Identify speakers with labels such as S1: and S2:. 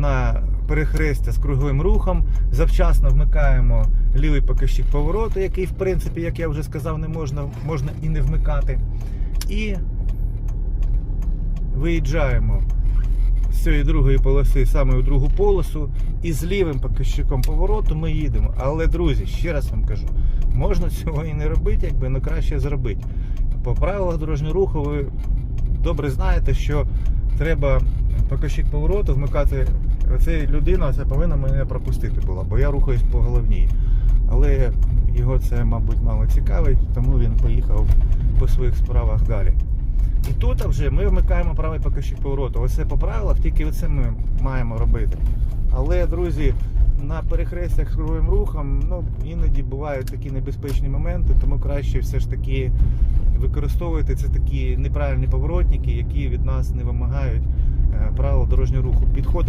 S1: на перехрестя з круговим рухом, завчасно вмикаємо лівий покажчик повороту, який, в принципі, як я вже сказав, не можна, можна і не вмикати. І виїжджаємо з цієї другої полоси саме у другу полосу, і з лівим показчиком повороту ми їдемо. Але, друзі, ще раз вам кажу, можна цього і не робити, якби але краще зробити. По правилах дорожнього руху ви добре знаєте, що треба показчик повороту вмикати. Оця людина це повинна мене пропустити була, бо я рухаюсь по головній. Але його це, мабуть, мало цікавить, тому він поїхав по своїх справах далі. І тут вже ми вмикаємо правий показчик повороту. Оце по правилах, тільки оце ми маємо робити. Але, друзі, на перехрестях з круговим рухом ну, іноді бувають такі небезпечні моменти, тому краще все ж таки використовувати це такі неправильні поворотники, які від нас не вимагають е, правил дорожнього руху. Підходи